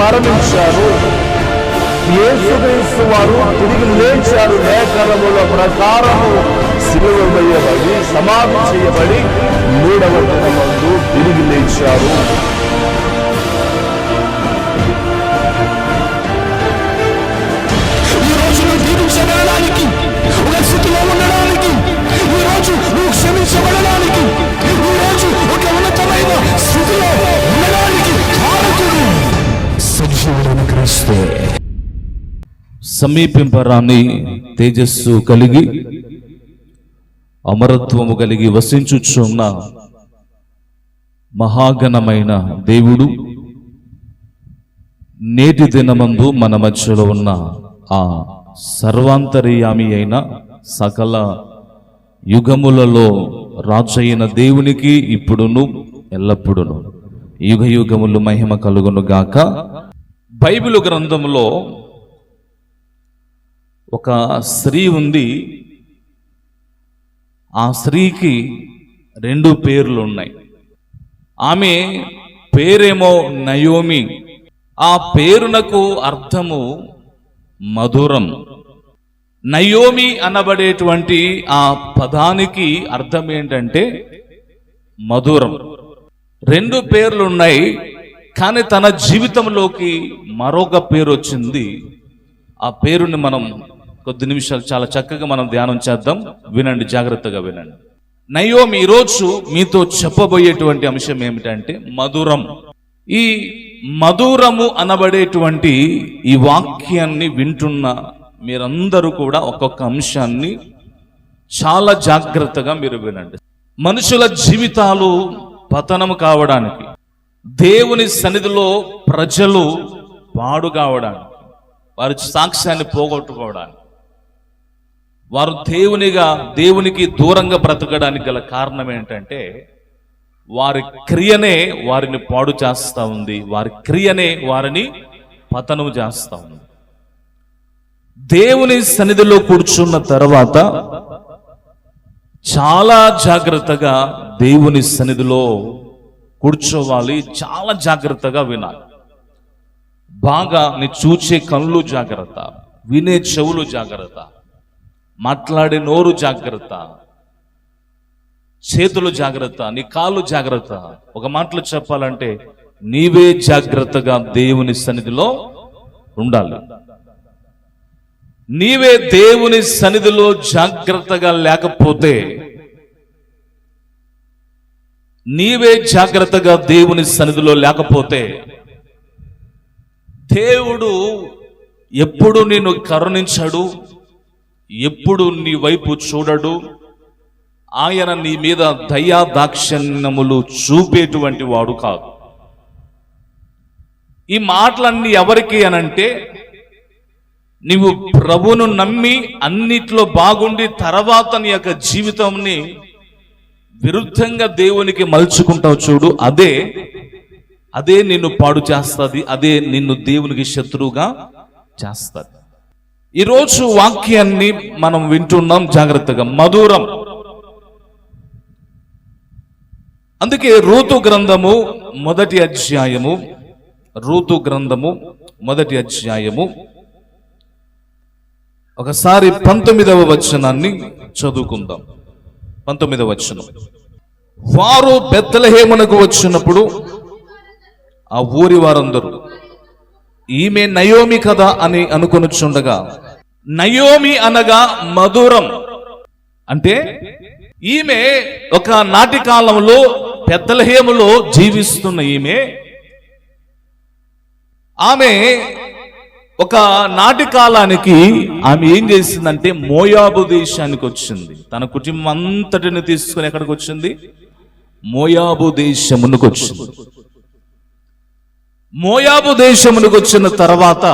మరణించారు. యేసుక్రీస్తు వారు తిరిగి లేచారు. లేఖనముల ప్రకారము సిలువ వేయబడి సమాధి చేయబడి మూడవ దినమందు తిరిగి లేచారు. నమస్తే. సమీపింపరాని తేజస్సు కలిగి అమరత్వము కలిగి వసించుచున్న మహాగణమైన దేవుడు నేటి దినమందు మన మధ్యలో ఉన్న ఆ సర్వాంతర్యామి అయిన సకల యుగములలో రాజైన దేవునికి ఇప్పుడును ఎల్లప్పుడును. యుగ యుగములు మహిమ కలుగును గాక బైబిల్ గ్రంథంలో ఒక స్త్రీ ఉంది. ఆ స్త్రీకి రెండు పేర్లు ఉన్నాయి. ఆమె పేరేమో నయోమి. ఆ పేరునకు అర్థము మధురం. నయోమి అనబడేటువంటి ఆ పదానికి అర్థం ఏంటంటే మధురం. రెండు పేర్లు ఉన్నాయి. కానీ తన జీవితంలోకి మరొక పేరు వచ్చింది. ఆ పేరుని మనం కొద్ది నిమిషాలు చాలా చక్కగా మనం ధ్యానం చేద్దాం. వినండి జాగ్రత్తగా వినండి. నయోమి ఈరోజు మీతో చెప్పబోయేటువంటి అంశం ఏమిటంటే మధురం. ఈ మధురము అనబడేటువంటి ఈ వాక్యాన్ని వింటున్న మీరందరూ కూడా ఒక్కొక్క అంశాన్ని చాలా జాగ్రత్తగా మీరు వినండి. మనుషుల జీవితాలు పతనం కావడానికి దేవుని సన్నిధిలో ప్రజలు పాడు కావడానికి వారి సాక్ష్యాన్ని పోగొట్టుకోవడానికి వారు దేవునిగా దేవునికి దూరంగా బ్రతకడానికి గల కారణం ఏంటంటే వారి క్రియనే వారిని పాడు చేస్తా ఉంది. వారి క్రియనే వారిని పతనం చేస్తా ఉంది. దేవుని సన్నిధిలో కూర్చున్న తర్వాత చాలా జాగ్రత్తగా దేవుని సన్నిధిలో కూర్చోవాలి చాలా జాగ్రత్తగా వినాలి. బాగా నీ చూచే కళ్ళు జాగ్రత్త వినే చెవులు జాగ్రత్త మాట్లాడే నోరు జాగ్రత్త చేతులు జాగ్రత్త నీ కాళ్ళు జాగ్రత్త. ఒక మాటలో చెప్పాలంటే నీవే జాగ్రత్తగా దేవుని సన్నిధిలో ఉండాలి. నీవే దేవుని సన్నిధిలో జాగ్రత్తగా లేకపోతే నీవే జాగ్రత్తగా దేవుని సన్నిధిలో లేకపోతే దేవుడు ఎప్పుడు నిన్ను కరుణించడు ఎప్పుడు నీ వైపు చూడడు. ఆయన నీ మీద దయా దాక్షిణ్యములు చూపేటువంటి వాడు కాదు. ఈ మాటలన్నీ ఎవరికి అనంటే నీవు ప్రభును నమ్మి అన్నిట్లో బాగుండి తర్వాత నీ యొక్క జీవితంని విరుద్ధంగా దేవునికి మలుచుకుంటావు చూడు అదే అదే నిన్ను పాడు చేస్తుంది అదే నిన్ను దేవునికి శత్రువుగా చేస్తుంది. ఈరోజు వాక్యాన్ని మనం వింటున్నాం జాగ్రత్తగా మధురం. అందుకే రూతు గ్రంథము మొదటి అధ్యాయము రూతు గ్రంథము మొదటి అధ్యాయము. ఒకసారి పంతొమ్మిదవ వచనాన్ని చదువుకుందాం. పంతొమ్మిదవ వచనం. వారు బెత్తలహేమునకు వచ్చినప్పుడు ఆ ఊరి వారందరూ ఈమె నయోమి కదా? అని అనుకొనుచుండగా నయోమి అనగా మధురం. అంటే ఈమె ఒక నాటి కాలంలో పెద్దలహేములో జీవిస్తున్న ఈమె. ఆమె ఒక నాటి కాలానికి ఆమె ఏం చేసిందంటే మోయాబు దేశానికి వచ్చింది. తన కుటుంబం అంతటిని తీసుకుని ఎక్కడికి వచ్చింది? మోయాబు దేశమునకు వచ్చింది. మోయాబు దేశమునకు వచ్చిన తర్వాత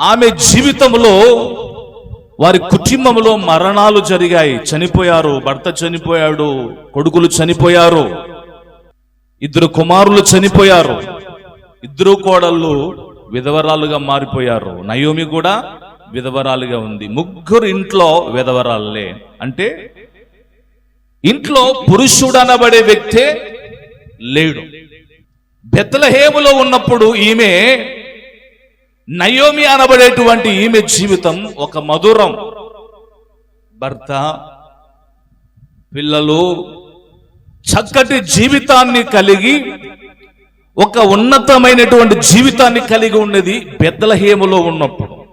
ఆమె జీవితంలో వారి కుటుంబంలో మరణాలు జరిగాయి. చనిపోయారు భర్త చనిపోయాడు కొడుకులు చనిపోయారు ఇద్దరు కుమారులు చనిపోయారు ఇద్దరు కోడళ్ళు విధవరాలుగా మారిపోయారు. నయోమి కూడా విధవరాలుగా ఉంది. ముగ్గురు ఇంట్లో విధవరాలే అంటే ఇంట్లో పురుషుడు అనబడే వ్యక్తే లేడు. బెత్తలహేములో ఉన్నప్పుడు ఈమె నయోమి అనబడేటువంటి ఈమె జీవితం ఒక మధురం. భర్త పిల్లలు చక్కటి జీవితాన్ని కలిగి ఒక ఉన్నతమైనటువంటి జీవితాన్ని కలిగి ఉన్నది బెత్తలహేములో ఉన్నప్పుడు.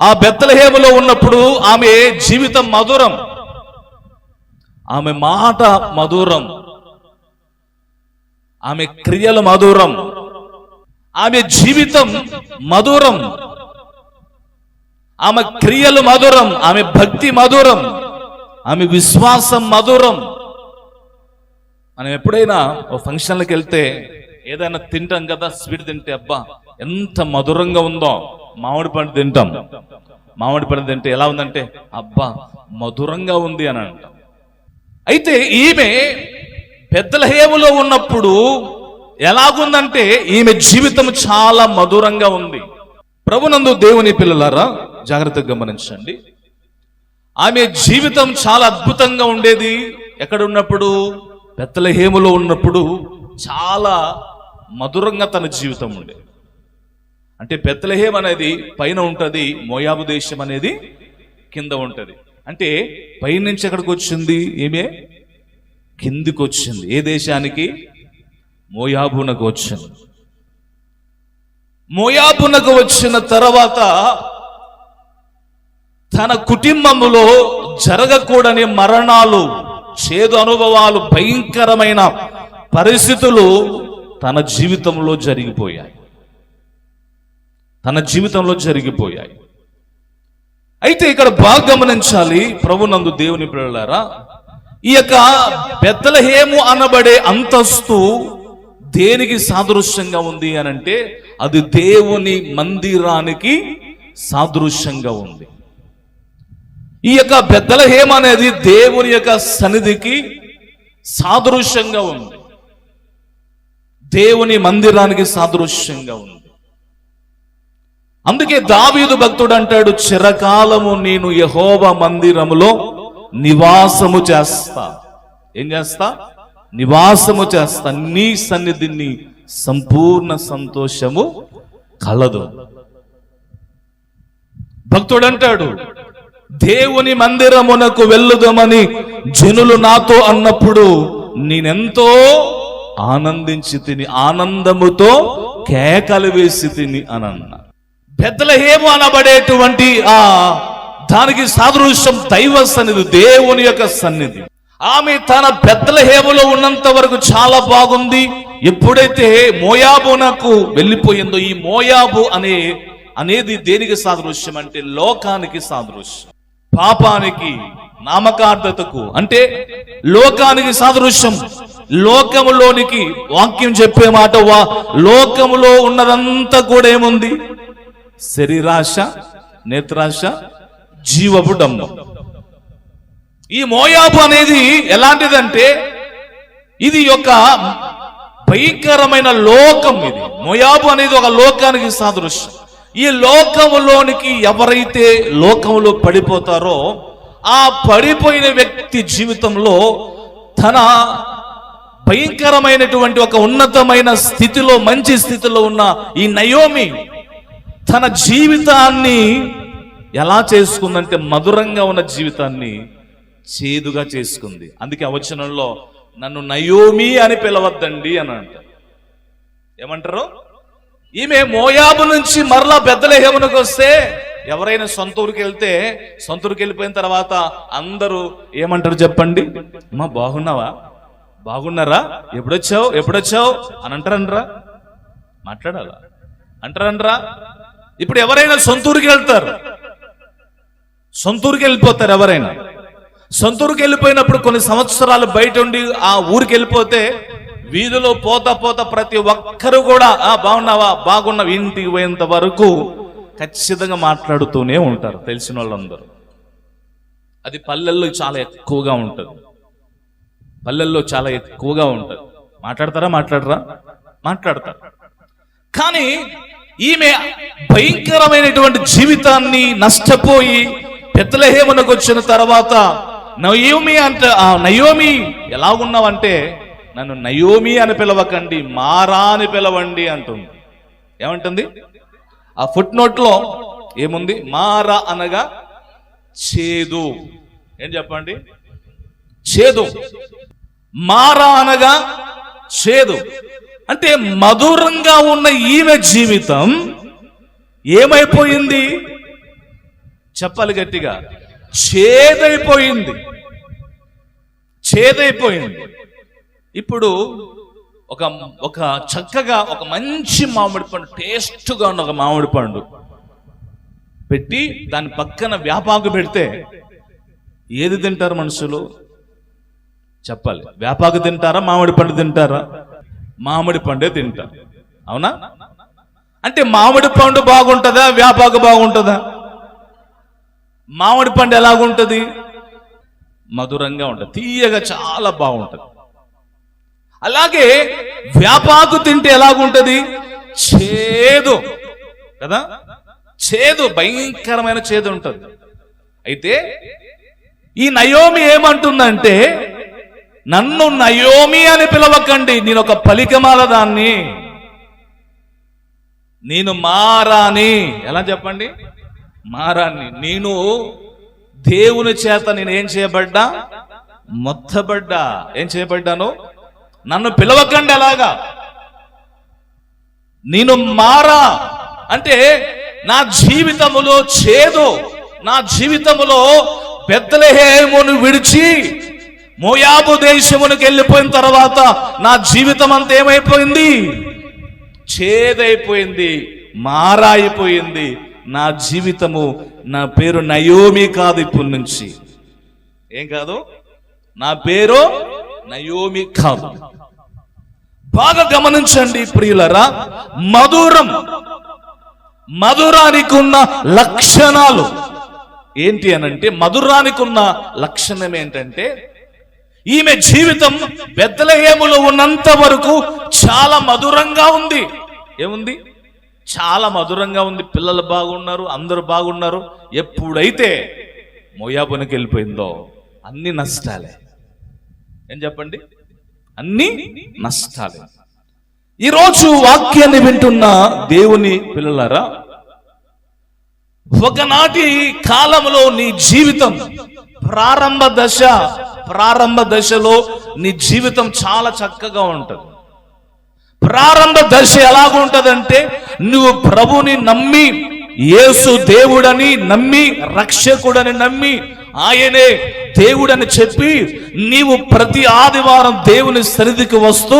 ఆ బెత్తలహేములో ఉన్నప్పుడు ఆమె జీవితం మధురం. ఆమె మాట మధురం. ఆమె క్రియలు మధురం. ఆమె జీవితం మధురం. ఆమె క్రియలు మధురం. ఆమె భక్తి మధురం. ఆమె విశ్వాసం మధురం. మనం ఎప్పుడైనా ఓ ఫంక్షన్లకు వెళ్తే ఏదైనా తింటాం కదా స్వీట్ తింటే అబ్బా ఎంత మధురంగా ఉందో. మామిడి పండు తింటాం. మామిడి పండు తింటే ఎలా ఉందంటే అబ్బా మధురంగా ఉంది అని అంటాం. అయితే ఈమె పెద్దల హేములో ఉన్నప్పుడు ఎలాగుందంటే ఈమె జీవితం చాలా మధురంగా ఉంది. ప్రభునందు దేవుని పిల్లలారా జాగ్రత్తగా గమనించండి. ఆమె జీవితం చాలా అద్భుతంగా ఉండేది. ఎక్కడ ఉన్నప్పుడు బెత్తలహేములో ఉన్నప్పుడు చాలా మధురంగా తన జీవితం ఉండేది అంటే బెత్తలహేమ్ అనేది పైన ఉంటుంది మోయాబు దేశం అనేది కింద ఉంటుంది. అంటే పైనుంచి ఎక్కడికి వచ్చింది? ఏమే? కిందికి వచ్చింది ఏ దేశానికి? మోయాబునకు వచ్చింది. మోయాబునకు వచ్చిన తర్వాత తన కుటుంబములో జరగకూడని మరణాలు చేదు అనుభవాలు భయంకరమైన పరిస్థితులు తన జీవితంలో జరిగిపోయాయి. తన జీవితంలో జరిగిపోయాయి. అయితే ఇక్కడ బాగా గమనించాలి ప్రభునందు దేవుని పిల్లలారా. ఈ యొక్క బెత్తలహేము అనబడే అంతస్తు దేనికి సాదృశ్యంగా ఉంది అని అంటే అది దేవుని మందిరానికి సాదృశ్యంగా ఉంది. ఈ యొక్క పెద్దలహేమ అనేది దేవుని యొక్క సన్నిధికి సాదృశ్యంగా ఉంది. దేవుని మందిరానికి సాదృశ్యంగా ఉంది. అందుకే దావీదు భక్తుడు అంటాడు చిరకాలము నేను యహోవ మందిరములో నివాసము చేస్తా. ఏం చేస్తా? నివాసము చేస్తా. నీ సన్నిధిని సంపూర్ణ సంతోషము కలదు. భక్తుడు అంటాడు దేవుని మందిరమునకు వెళ్ళుదమని జనులు నాతో అన్నప్పుడు నేనెంతో ఆనందించి తిని ఆనందముతో కేకలు వేసి తిని అని అన్నా పెద్దలహేము అనబడేటువంటి ఆ దానికి సాదృశ్యం దైవ సన్నిధి దేవుని యొక్క సన్నిధి. ఆమె తన పెద్దల హేములో ఉన్నంత వరకు చాలా బాగుంది. ఎప్పుడైతే మోయాబునకు వెళ్ళిపోయిందో ఈ మోయాబు అనే అనేది దేనికి సాదృశ్యం అంటే లోకానికి సాదృశ్యం. పాపానికి నామకార్థతకు అంటే లోకానికి సాదృశ్యం. లోకములోనికి వాక్యం చెప్పే మాట వా లోకములో ఉన్నదంతా కూడా ఏముంది? శరీరాశ నేత్రాశ జీవపు డమ్ము ఈ మోయాబు అనేది ఎలాంటిదంటే ఇది ఒక భయంకరమైన లోకం ఇది. మోయాబు అనేది ఒక లోకానికి సాదృశ్యం. ఈ లోకంలోనికి ఎవరైతే లోకంలో పడిపోతారో ఆ పడిపోయిన వ్యక్తి జీవితంలో తన భయంకరమైనటువంటి ఒక ఉన్నతమైన స్థితిలో మంచి స్థితిలో ఉన్న ఈ నయోమి తన జీవితాన్ని ఎలా చేసుకుందంటే మధురంగా ఉన్న జీవితాన్ని చేదుగా చేసుకుంది. అందుకే అవచనంలో నన్ను నయోమి అని పిలవద్దండి అని అంటారు. ఏమంటారు? ఈమె మోయాబు నుంచి మరలా బెద్దలహేమునకు వస్తే ఎవరైనా సొంత ఊరికి వెళ్తే సొంత ఊరికి వెళ్ళిపోయిన తర్వాత అందరూ ఏమంటారు చెప్పండి? అమ్మా బాగున్నావా? బాగున్నారా? ఎప్పుడొచ్చావు? ఎప్పుడొచ్చావు? అని అంటారనరా మాట్లాడాలా? అంటారనరా ఇప్పుడు ఎవరైనా సొంతూరుకి వెళ్తారు. సొంతూరుకి వెళ్ళిపోతారు ఎవరైనా. సొంతూరుకి వెళ్ళిపోయినప్పుడు కొన్ని సంవత్సరాలు బయట ఉండి ఆ ఊరికి వెళ్ళిపోతే వీధిలో పోతా పోతా ప్రతి ఒక్కరు కూడా ఆ బాగున్నావా? బాగున్నావు. ఇంటికి పోయేంత వరకు ఖచ్చితంగా మాట్లాడుతూనే ఉంటారు తెలిసిన వాళ్ళందరూ. అది పల్లెల్లో చాలా ఎక్కువగా ఉంటుంది. పల్లెల్లో చాలా ఎక్కువగా ఉంటుంది. మాట్లాడతారా? మాట్లాడరా? మాట్లాడతారు. కానీ ఈమె భయంకరమైనటువంటి జీవితాన్ని నష్టపోయి పెద్దలహేమునకు వచ్చిన తర్వాత నయోమి అంటే ఆ నయోమి ఎలా ఉన్నావంటే నన్ను నయోమి అని పిలవకండి మారా అని పిలవండి అంటుంది. ఏమంటుంది? ఆ ఫుట్ నోట్లో ఏముంది? మారా అనగా చేదు. ఏం చెప్పండి? చేదు. మారా అనగా చేదు. అంటే మధురంగా ఉన్న ఈమె జీవితం ఏమైపోయింది? చెప్పాలి గట్టిగా. చేదైపోయింది. చేదైపోయింది. ఇప్పుడు ఒక ఒక చక్కగా ఒక మంచి మామిడి పండు టేస్ట్గా ఉన్న ఒక మామిడి పండు పెట్టి దాని పక్కన వ్యాపాకు పెడితే ఏది తింటారు మనుషులు? చెప్పాలి. వేపాకు తింటారా? మామిడి పండు తింటారా? మామిడి పండే తింటారు అవునా? అంటే మామిడి పండు బాగుంటుందా? వ్యాపాకు బాగుంటుందా? మామిడి పండు ఎలాగుంటుంది? మధురంగా ఉంటుంది. తీయగా చాలా బాగుంటుంది. అలాగే వ్యాపాకు తింటే ఎలాగుంటుంది? చేదు. కదా? చేదు భయంకరమైన చేదు ఉంటుంది. అయితే ఈ నయోమి ఏమంటుందంటే నన్ను నయోమి అని పిలవకండి. నేను ఒక పలికమాల దాన్ని. నేను మారాని. ఎలా చెప్పండి? మారాన్ని. నేను దేవుని చేత నేను ఏం చేయబడ్డా? మొత్తబడ్డా. ఏం చేయబడ్డాను? నన్ను పిలవకండి అలాగా. నేను మారా. అంటే నా జీవితములో చేదు. నా జీవితములో పెద్దలహేమును విడిచి మోయాబు దేశమునికి వెళ్ళిపోయిన తర్వాత నా జీవితం అంతా ఏమైపోయింది? చేదైపోయింది మారాయిపోయింది. నా జీవితము నా పేరు నయోమి కాదు ఇప్పటి నుంచి. ఏం కాదు? నా పేరు నయోమి కాదు. బాగా గమనించండి ప్రియులరా మధురం మధురానికి ఉన్న లక్షణాలు. ఏంటి అనంటే మధురానికి ఉన్న లక్షణం ఏంటంటే ఈమె జీవితం బెత్తలహేములో ఉన్నంత వరకు చాలా మధురంగా ఉంది. ఏముంది? చాలా మధురంగా ఉంది. పిల్లలు బాగున్నారు అందరూ బాగున్నారు. ఎప్పుడైతే మోయాబునికి వెళ్ళిపోయిందో అన్ని నష్టాలే. ఏం చెప్పండి? అన్ని నష్టాలే. ఈరోజు వాక్యాన్ని వింటున్న దేవుని పిల్లలారా ఒకనాటి కాలంలో నీ జీవితం ప్రారంభ దశ ప్రారంభ దశలో నీ జీవితం చాలా చక్కగా ఉంటుంది. ప్రారంభ దశ ఎలాగుంటుందంటే నువ్వు ప్రభుని నమ్మి యేసు దేవుడని నమ్మి రక్షకుడని నమ్మి ఆయనే దేవుడని చెప్పి నీవు ప్రతి ఆదివారం దేవుని సరిదికి వస్తూ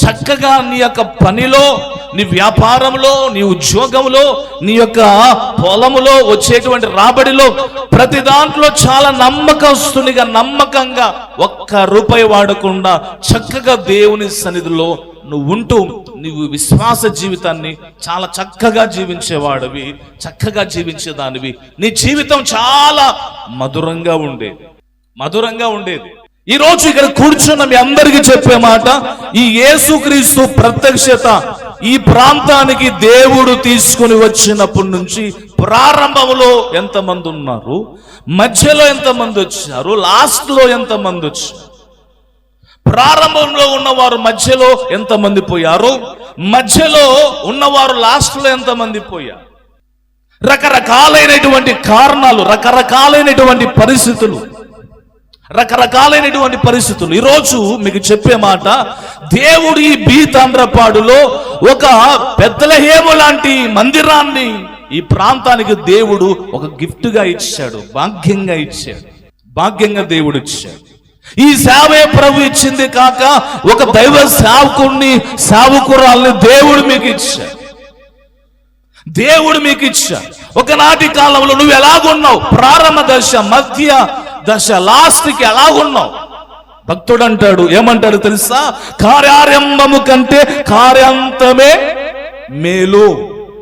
చక్కగా నీ యొక్క పనిలో నీ వ్యాపారంలో నీ ఉద్యోగంలో నీ యొక్క పొలములో వచ్చేటువంటి రాబడిలో ప్రతి దాంట్లో చాలా నమ్మకస్తునిగా నమ్మకంగా. ఒక్క రూపాయి వాడకుండా చక్కగా దేవుని సన్నిధిలో నువ్వు ఉంటూ నువ్వు విశ్వాస జీవితాన్ని చాలా చక్కగా జీవించేవాడివి చక్కగా జీవించేదానివి. నీ జీవితం చాలా మధురంగా ఉండేది. మధురంగా ఉండేది. ఈ రోజు ఇక్కడ కూర్చున్న మీ అందరికీ చెప్పే మాట ఈ యేసుక్రీస్తు ప్రత్యక్షత ఈ ప్రాంతానికి దేవుడు తీసుకుని వచ్చినప్పటి నుంచి ప్రారంభంలో ఎంతమంది ఉన్నారు మధ్యలో ఎంతమంది వచ్చారు లాస్ట్లో ఎంతమంది వచ్చారు ప్రారంభంలో ఉన్నవారు మధ్యలో ఎంతమంది పోయారు మధ్యలో ఉన్నవారు లాస్ట్లో ఎంతమంది పోయారు? రకరకాలైనటువంటి కారణాలు రకరకాలైనటువంటి పరిస్థితులు రకరకాలైనటువంటి పరిస్థితులు. ఈరోజు మీకు చెప్పే మాట దేవుడి బీతాంధ్రపాడులో ఒక పెద్దలహేము లాంటి మందిరాన్ని ఈ ప్రాంతానికి దేవుడు ఒక గిఫ్ట్గా ఇచ్చాడు భాగ్యంగా ఇచ్చాడు భాగ్యంగా దేవుడు ఇచ్చాడు. ఈ సేవే ప్రభు ఇచ్చింది కాక ఒక దైవ సేవకుణ్ణి సేవకురాల్ని దేవుడు మీకు ఇచ్చాడు. దేవుడు మీకు ఇచ్చాడు. ఒకనాటి కాలంలో నువ్వు ఎలాగున్నావు? ప్రారంభ దశ మధ్య దశ లాస్ట్కి ఎలాగున్నావు? భక్తుడు అంటాడు ఏమంటాడు తెలుసా? కార్యారంభము కంటే కార్యాంతమే మేలు.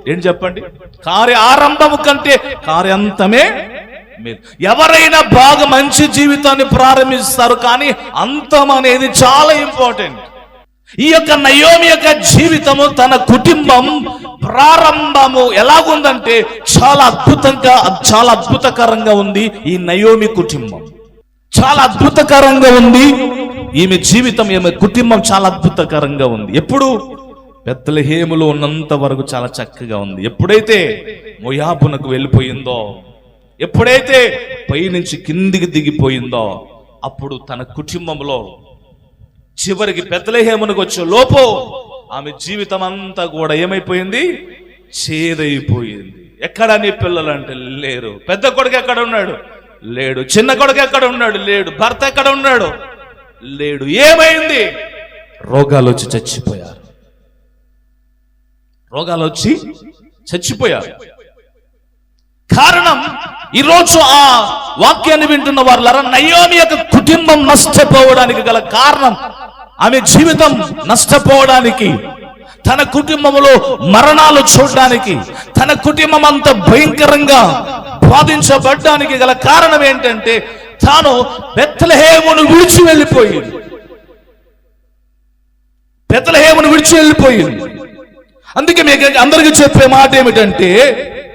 ఏం చెప్పండి? కార్య ఆరంభము కంటే కార్యాంతమే మేలు. ఎవరైనా బాగా మంచి జీవితాన్ని ప్రారంభిస్తారు కానీ అంతం అనేది చాలా ఇంపార్టెంట్ ఈ యొక్క నయోమి యొక్క జీవితము తన కుటుంబం ప్రారంభము ఎలాగుందంటే చాలా అద్భుతంగా చాలా అద్భుతకరంగా ఉంది ఈ నయోమి కుటుంబం. చాలా అద్భుతకరంగా ఉంది. ఈమె జీవితం ఈమె కుటుంబం చాలా అద్భుతకరంగా ఉంది. ఎప్పుడు? బెత్తలహేములో ఉన్నంత వరకు చాలా చక్కగా ఉంది. ఎప్పుడైతే మొయాబునకు వెళ్ళిపోయిందో ఎప్పుడైతే పైనుంచి కిందికి దిగిపోయిందో అప్పుడు తన కుటుంబంలో చివరికి బెత్తలహేమునకు వచ్చే లోపు ఆమె జీవితం అంతా కూడా ఏమైపోయింది? చేదైపోయింది. ఎక్కడ నీ పిల్లలు అంటే లేరు. పెద్ద కొడుకు ఎక్కడ ఉన్నాడు? లేడు. చిన్న కొడుకు ఎక్కడ ఉన్నాడు? లేడు. భర్త ఎక్కడ ఉన్నాడు? లేడు. ఏమైంది? రోగాలు వచ్చి చచ్చిపోయారు. రోగాలు వచ్చి చచ్చిపోయారు. కారణం ఈరోజు ఆ వాక్యాన్ని వింటున్న వాళ్ళరా నయోమి యొక్క కుటుంబం నష్టపోవడానికి గల కారణం ఆమె జీవితం నష్టపోవడానికి తన కుటుంబంలో మరణాలు చూడడానికి తన కుటుంబం అంత భయంకరంగా బాధించబడ్డానికి గల కారణం ఏంటంటే తాను బెత్తలహేమును విడిచి వెళ్ళిపోయింది. బెత్తలహేమును విడిచి వెళ్ళిపోయింది. అందుకే మీకు అందరికీ చెప్పే మాట ఏమిటంటే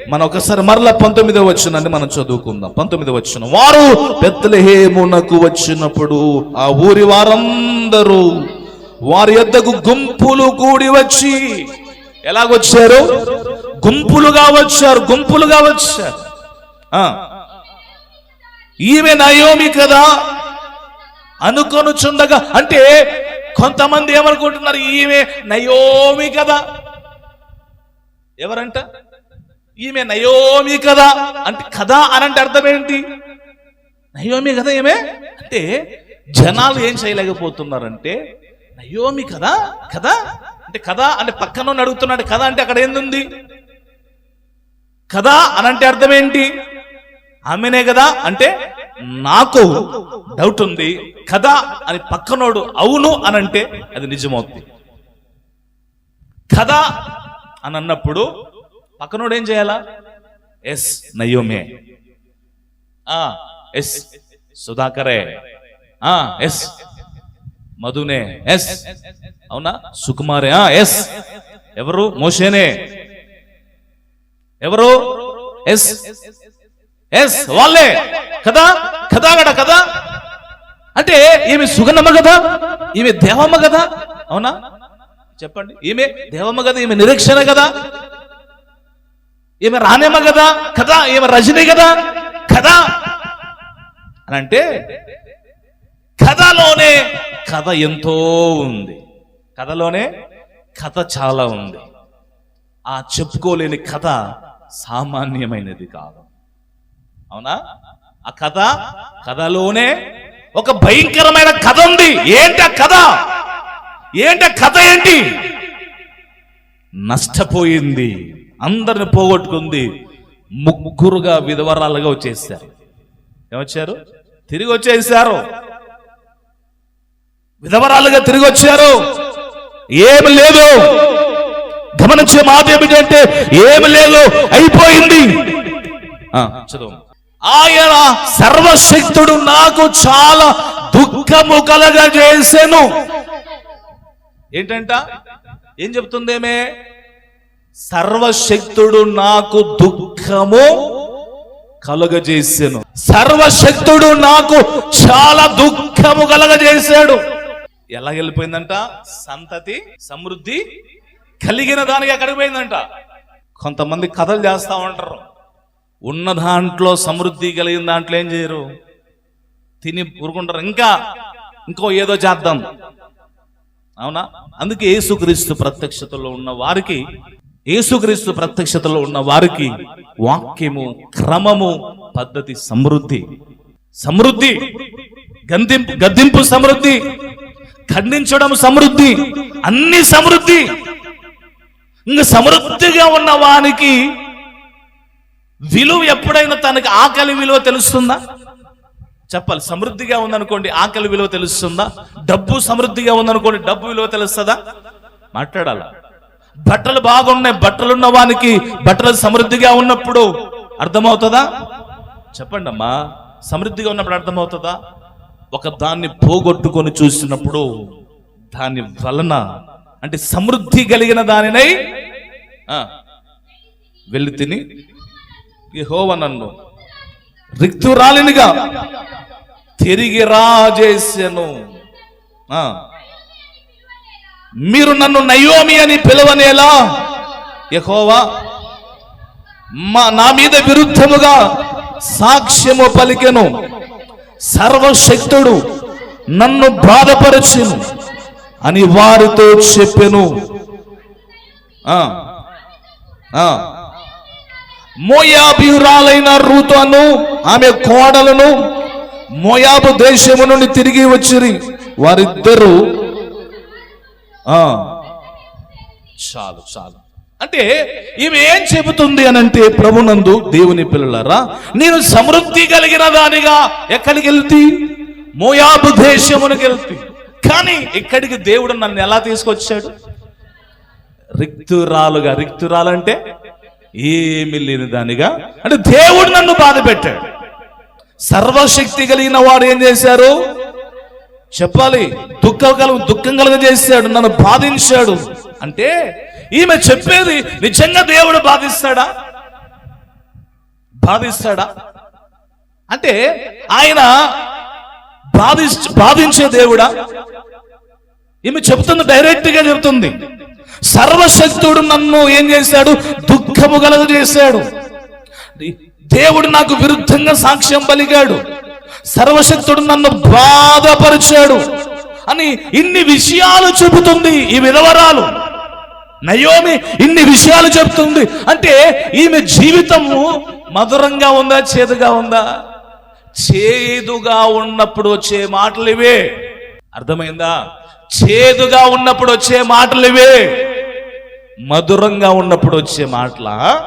మనం ఒకసారి మరలా పంతొమ్మిదో వచ్చినండి మనం చదువుకుందాం. పంతొమ్మిదో వచ్చిన వారు పెత్తలహేమునకు వచ్చినప్పుడు ఆ ఊరి వారం వారందరూ వారి యొద్దకు గుంపులు కూడి వచ్చి ఎలాగొచ్చారు? గుంపులుగా వచ్చారు గుంపులుగా వచ్చారు. ఆ. ఈమె నయోమి కదా అనుకొనుచుండగా అంటే కొంతమంది ఏమనుకుంటున్నారు? ఈమె నయోమి కదా. ఎవరంట? ఈమె నయోమి కదా. అంటే కదా అనంటే అర్థం ఏంటి? నయోమి కదా ఈమె? అంటే జనాలు ఏం చేయలేకపోతున్నారంటే నయోమి కదా కదా అంటే కదా అంటే పక్కన అడుగుతున్నాడు కదా అంటే అక్కడ ఏంది కదా అనంటే అర్థం ఏంటి? ఆమెనే కదా అంటే నాకు డౌట్ ఉంది. కదా అని పక్కనోడు అవును అనంటే అది నిజమవుతుంది కదా అని అన్నప్పుడు పక్కనోడు ఏం చేయాలా? ఎస్ నయోమే. ఆ ఎస్ సుధాకరే. ఎస్. మధునే ఎస్. అవునా? సుకుమారే ఆ ఎస్. ఎవరు? మోషేనే. ఎవరు? ఎస్. ఎస్ వాళ్ళే. కదా? కదా గడ కదా? అంటే ఈమె సుగనమ్మ కదా? ఈమె దేవమ్మ కదా? అవునా? చెప్పండి. ఈమె దేవమ్మ కదా? ఈమె నిరీక్షణ కదా? ఈమె రానేమ్మ కదా? కదా? ఈమె రజని కదా? కదా? అని అంటే కథలోనే కథ ఎంతో ఉంది. కథలోనే కథ చాలా ఉంది. ఆ చెప్పుకోలేని కథ సామాన్యమైనది కాదు. అవునా? ఆ కథ కథలోనే ఒక భయంకరమైన కథ ఉంది. ఏంటి ఆ కథ? ఏంటి కథ ఏంటి? నష్టపోయింది. అందరిని పోగొట్టుకుంది. ముగ్గురుగా విధవరాలుగా వచ్చేసారు. ఏమొచ్చారు? తిరిగి వచ్చేసారు విధవరాలుగా తిరిగి వచ్చారు. ఏమి లేదు. గమనించే మాట ఏమిటంటే ఏమి లేదు. అయిపోయింది. ఆయన సర్వశక్తుడు నాకు చాలా దుఃఖము కలగజేసెను. ఏంటంట? ఏం చెప్తుందేమే సర్వశక్తుడు నాకు దుఃఖము కలుగజేసెను. సర్వశక్తుడు నాకు చాలా దుఃఖము కలగజేశాడు ఎలా వెళ్ళిపోయిందంట సంతతి సమృద్ధి కలిగిన దానికి ఎక్కడికి పోయిందంట కొంతమంది కథలు చేస్తూ ఉంటారు. ఉన్న దాంట్లో సమృద్ధి కలిగిన దాంట్లో ఏం చేయరు? తిని ఊరుకుంటారు. ఇంకా ఇంకో ఏదో చేద్దాం. అవునా? అందుకే యేసుక్రీస్తు ప్రత్యక్షతలో ఉన్న వారికి యేసుక్రీస్తు ప్రత్యక్షతలో ఉన్న వారికి వాక్యము క్రమము పద్ధతి సమృద్ధి. సమృద్ధి గంతింపు గద్దింపు సమృద్ధి. ఖండించడం సమృద్ధి అన్ని సమృద్ధి. ఇంక సమృద్ధిగా ఉన్న వానికి విలువ ఎప్పుడైనా తనకి ఆకలి విలువ తెలుస్తుందా? చెప్పాలి సమృద్ధిగా ఉందనుకోండి ఆకలి విలువ తెలుస్తుందా? డబ్బు సమృద్ధిగా ఉందనుకోండి డబ్బు విలువ తెలుస్తుందా? మాట్లాడాల. బట్టలు బాగున్నాయి బట్టలున్న వానికి బట్టలు సమృద్ధిగా ఉన్నప్పుడు అర్థమవుతుందా? చెప్పండి అమ్మా సమృద్ధిగా ఉన్నప్పుడు అర్థమవుతుందా? ఒక దాన్ని పోగొట్టుకొని చూసినప్పుడు దాని వలన అంటే సమృద్ధి కలిగిన దానినై వెళ్ళి తిని యహోవ నన్ను రిక్తురాలినిగా తిరిగి రాజేసెను. మీరు నన్ను నయోమి అని పిలవనేలా? యహోవా మా నా మీద విరుద్ధముగా సాక్ష్యము పలికెను. సర్వశక్తుడు నన్ను బాధపరచును అని వారితో చెప్పెను. ఆ మోయాబియురాలైన రూతను ఆమె కోడలను మోయాబు దేశము నుండి తిరిగి వచ్చిరి. వారిద్దరూ చాలు చాలు. అంటే ఈమె ఏం చెబుతుంది అని అంటే ప్రభునందు దేవుని పిల్లలారా నేను సమృద్ధి కలిగిన దానిగా ఎక్కడికి వెళ్తి? మోయాబు దేశమునికి వెళ్తి. కానీ ఇక్కడికి దేవుడు నన్ను ఎలా తీసుకొచ్చాడు? రిక్తురాలుగా. రిక్తురాలంటే ఏమి లేని దానిగా. అంటే దేవుడు నన్ను బాధ పెట్టాడు. సర్వశక్తి కలిగిన వాడు ఏం చేశారు? చెప్పాలి దుఃఖం కలుగు దుఃఖం కలుగ చేశాడు నన్ను బాధించాడు. అంటే ఈమె చెప్పేది నిజంగా దేవుడు బాధిస్తాడా? బాధిస్తాడా? అంటే ఆయన బాధి బాధించే దేవుడా? ఈమె చెబుతుంది డైరెక్ట్గా చెబుతుంది సర్వశక్తుడు నన్ను ఏం చేశాడు? దుఃఖము కలగ చేశాడు. దేవుడు నాకు విరుద్ధంగా సాక్ష్యం పలికాడు. సర్వశక్తుడు నన్ను బాధపరిచాడు అని ఇన్ని విషయాలు చెబుతుంది ఈ విధవరాలు. నయోమి ఇన్ని విషయాలు చెప్తుంది. అంటే ఈమె జీవితము మధురంగా ఉందా చేదుగా ఉందా? చేదుగా ఉన్నప్పుడు వచ్చే మాటలు ఇవే. అర్థమైందా? చేదుగా ఉన్నప్పుడు వచ్చే మాటలు ఇవే. మధురంగా ఉన్నప్పుడు వచ్చే మాటల?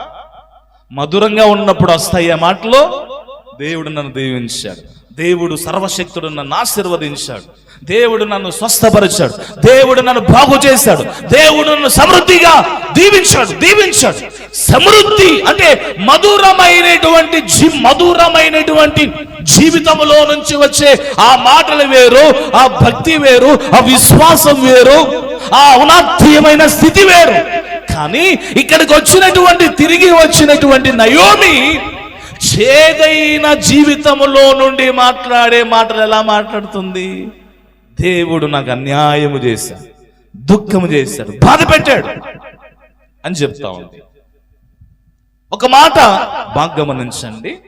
మధురంగా ఉన్నప్పుడు వస్తాయి ఆ మాటలు? దేవుడు నన్ను దీవించాడు. దేవుడు సర్వశక్తుడు నన్ను ఆశీర్వదించాడు. దేవుడు నన్ను స్వస్థపరిచాడు. దేవుడు నన్ను బాగు చేశాడు. దేవుడు నన్ను సమృద్ధిగా దీవించాడు. దీవించాడు. సమృద్ధి అంటే మధురమైనటువంటి జీ మధురమైనటువంటి జీవితంలో నుంచి వచ్చే ఆ మాటలు వేరు ఆ భక్తి వేరు ఆ విశ్వాసం వేరు ఆ ఔనాత్యమైన స్థితి వేరు. కానీ ఇక్కడికి వచ్చినటువంటి తిరిగి వచ్చినటువంటి నయోమి చేదైన జీవితములో నుండి మాట్లాడే మాటలు ఎలా మాట్లాడుతుంది? దేవుడు నాకు అన్యాయము చేశాడు దుఃఖము చేశాడు బాధ పెట్టాడు అని చెప్తా ఉంది. ఒక మాట బాగా గమనించండి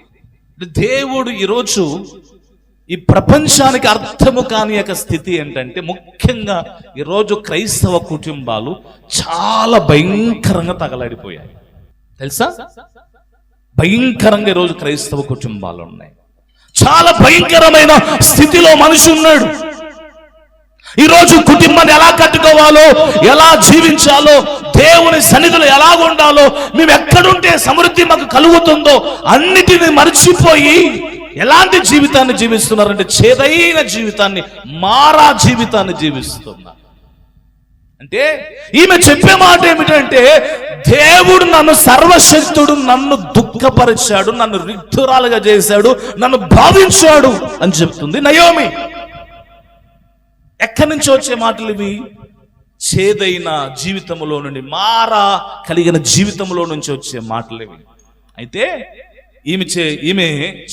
దేవుడు ఈరోజు ఈ ప్రపంచానికి అర్థము కాని యొక్క స్థితి ఏంటంటే ముఖ్యంగా ఈరోజు క్రైస్తవ కుటుంబాలు చాలా భయంకరంగా తగలాడిపోయాయి. తెలుసా? భయంకరంగా ఈరోజు క్రైస్తవ కుటుంబాలు ఉన్నాయి. చాలా భయంకరమైన స్థితిలో మనిషి ఉన్నాడు. ఈరోజు కుటుంబాన్ని ఎలా కట్టుకోవాలో ఎలా జీవించాలో దేవుని సన్నిధిలో ఎలా ఉండాలో మేము ఎక్కడుంటే సమృద్ధి మాకు కలుగుతుందో అన్నిటినీ మర్చిపోయి ఎలాంటి జీవితాన్ని జీవిస్తున్నారంటే చేదైన జీవితాన్ని మారా జీవితాన్ని జీవిస్తున్నారు. అంటే ఈమె చెప్పే మాట ఏమిటంటే దేవుడు నన్ను సర్వశక్తుడు నన్ను దుఃఖపరిచాడు నన్ను రిక్తురాలుగా చేశాడు నన్ను భావించాడు అని చెప్తుంది నయోమి. ఎక్కడి నుంచి వచ్చే మాటలు ఇవి? చేదైన జీవితంలో నుండి మారా కలిగిన జీవితంలో నుంచి వచ్చే మాటలు ఇవి. అయితే ఈమె చే ఈమె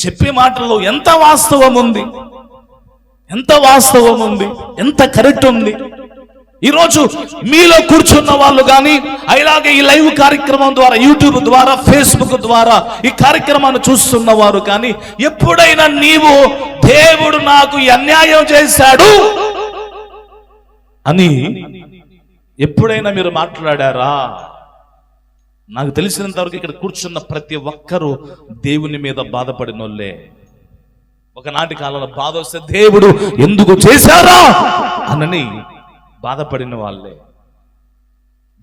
చెప్పే మాటల్లో ఎంత వాస్తవం ఉంది? ఎంత వాస్తవం ఉంది? ఎంత కరెక్ట్ ఉంది? ఈరోజు మీలో కూర్చున్న వాళ్ళు కానీ అలాగే ఈ లైవ్ కార్యక్రమం ద్వారా యూట్యూబ్ ద్వారా ఫేస్బుక్ ద్వారా ఈ కార్యక్రమాన్ని చూస్తున్న వారు కానీ ఎప్పుడైనా నీవు దేవుడు నాకు అన్యాయం చేశాడు అని ఎప్పుడైనా మీరు మాట్లాడారా? నాకు తెలిసినంత వరకు ఇక్కడ కూర్చున్న ప్రతి ఒక్కరూ దేవుని మీద బాధపడినోళ్ళే. ఒకనాటి కాలంలో బాధ వస్తే దేవుడు ఎందుకు చేశారా? అనని బాధపడిన వాళ్ళే.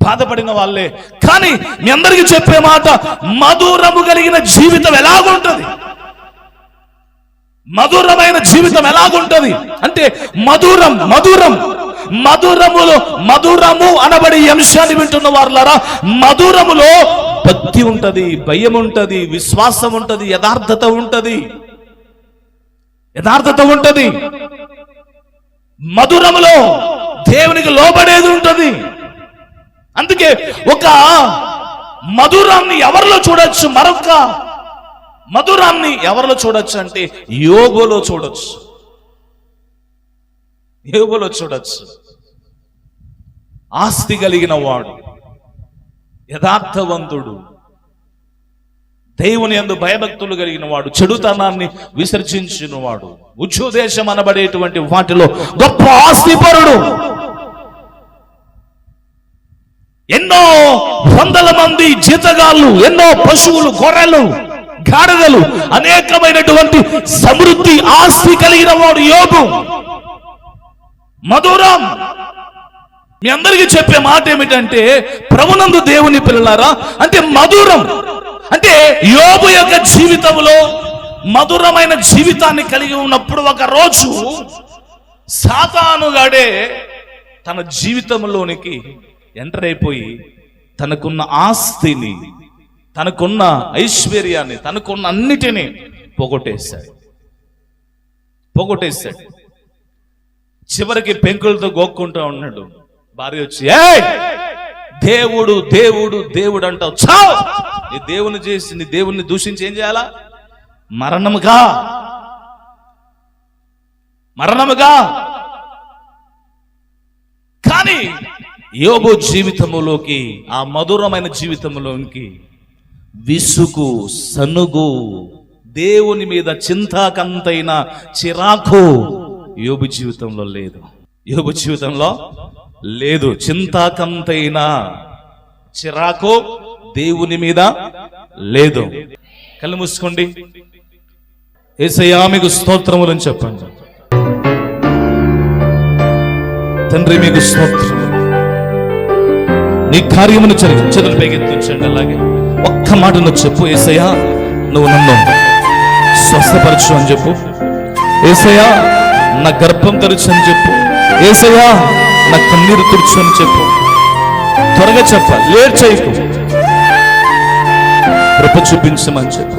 బాధపడిన వాళ్ళే. కానీ మీ అందరికీ చెప్పే మాట మధురము కలిగిన జీవితం ఎలాగుంటది? మధురమైన జీవితం ఎలాగుంటది? అంటే మధురం మధురం. మధురములో మధురము అనబడి అంశాన్ని వింటున్న వారులారా మధురములో భక్తి ఉంటది భయం ఉంటది విశ్వాసం ఉంటది యథార్థత ఉంటది. యథార్థత ఉంటది. మధురములో దేవునికి లోబడేది ఉంటుంది. అందుకే ఒక మధురాన్ని ఎవరిలో చూడొచ్చు? మరొక మధురాన్ని ఎవరిలో చూడొచ్చు అంటే యోగులో చూడొచ్చు. యోబులో చూడొచ్చు. ఆస్తి కలిగిన వాడు యథార్థవంతుడు దేవుని యందు భయభక్తులు కలిగిన వాడు చెడుతనాన్ని విసర్జించిన వాడు ఉచ్చుదేశం అనబడేటువంటి వాటిలో గొప్ప ఆస్తిపరుడు. ఎన్నో వందల మంది జీతగాళ్ళు ఎన్నో పశువులు గొర్రెలు గాడిదలు అనేకమైనటువంటి సమృద్ధి ఆస్తి కలిగిన వాడు యోగు మధురం. మీ అందరికీ చెప్పే మాట ఏమిటంటే ప్రభునందు దేవుని పిల్లలారా అంటే మధురం. అంటే యోగు యొక్క జీవితంలో మధురమైన జీవితాన్ని కలిగి ఉన్నప్పుడు ఒక రోజు సాతానుగాడే తన జీవితంలోనికి ఎంటర్ అయిపోయి తనకున్న ఆస్తిని తనకున్న ఐశ్వర్యాన్ని తనకున్న అన్నిటినీ పోగొట్టేశాడు. పోగొట్టేశాడు. చివరికి పెంకులతో గోక్కుంటా ఉన్నాడు. భార్య వచ్చి "ఏయ్! దేవుడు దేవుడు దేవుడు అంటావు. చావ్ నీ దేవుని చేసి నీ దేవుణ్ణి దూషించి ఏం చేయాలా? మరణముగా మరణముగా. కానీ యోబు జీవితములోకి ఆ మధురమైన జీవితంలోకి విసుగు సనుగు దేవుని మీద చింతాకంతైన చిరాకు యోబు జీవితంలో లేదు. యోబు జీవితంలో లేదు. చింతాకంతైన చిరాకు దేవుని మీద లేదు. కళ్ళు మూసుకోండి. ఏసయ్యా మీకు స్తోత్రములని చెప్పండి. తండ్రి మీకు స్తోత్రం. నీ కార్యమును జరిగి చేతులు పైకెత్తించండి అలాగే. ఒక్క మాట నువ్వు చెప్పు ఏసయ్యా నువ్వు నన్ను స్వస్థపరచు అని చెప్పు. ఏసయ్యా నా గర్భం తెరచు అని చెప్పు. ఏసయ్యా నా కన్నీరు తుడుచు అని చెప్పు. త్వరగా చెప్ప లేట్ చేయకు కృప చూపించమని చెప్పు.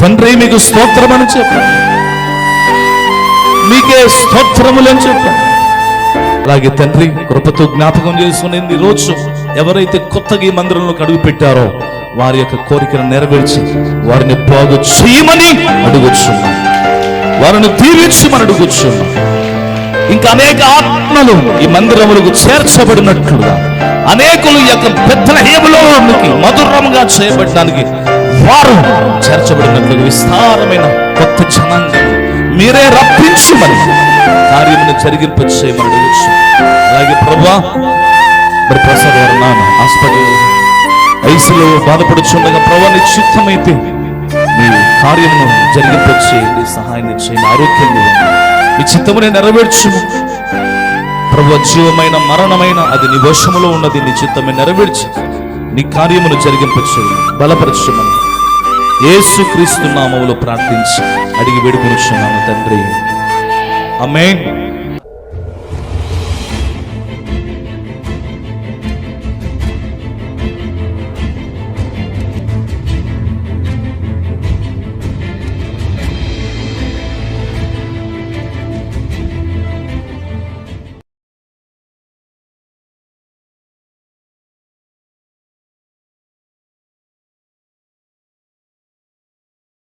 తండ్రి మీకు స్తోత్రమని చెప్పండి మీకే స్తోత్రములని చెప్పాను అలాగే తండ్రి కృపతో జ్ఞాపకం చేసుకునేది రోజు ఎవరైతే కొత్తగా ఈ మందిరంలోకి అడుగు పెట్టారో వారి యొక్క కోరికను నెరవేర్చి వారిని బాగు చేయమని అడుగుచున్నాం వారిని దీవించమని అడుగుచున్నాం ఇంకా అనేక ఆత్మలు ఈ మందిరములకు చేర్చబడినట్లుగా అనేకులు ఈ యొక్క పెద్ద హేములోనికి మధురంగా చేయబడడానికి వారు చేర్చబడినట్లుగా విస్తారమైన కొత్త జనాంగం మీరే రప్పించమని కార్యమును జరిగింప చేయమని అడగచ్చు అలాగే ప్రభా మరి ప్రసాద్ గారు నాన్న హాస్పిటల్ ఐసీలో బాధపడుచుండగా ప్రభా నిశ్చిత్తమైతే మీ కార్యమును జరిగింప చేయండి సహాయం చేయండి ఆరోగ్యం మీ చిత్తమునే నెరవేర్చుము. ప్రభు జీవమైన మరణమైన అది నీ వశములో ఉన్నది నీ చిత్తమే నెరవేర్చి నీ కార్యమును జరిగింప బలపరచమని బలపరచుమని. క్రీస్తు నామములో ప్రార్థించి అడిగి వేడుకొనిచున్నాము తండ్రి. ఆమేన్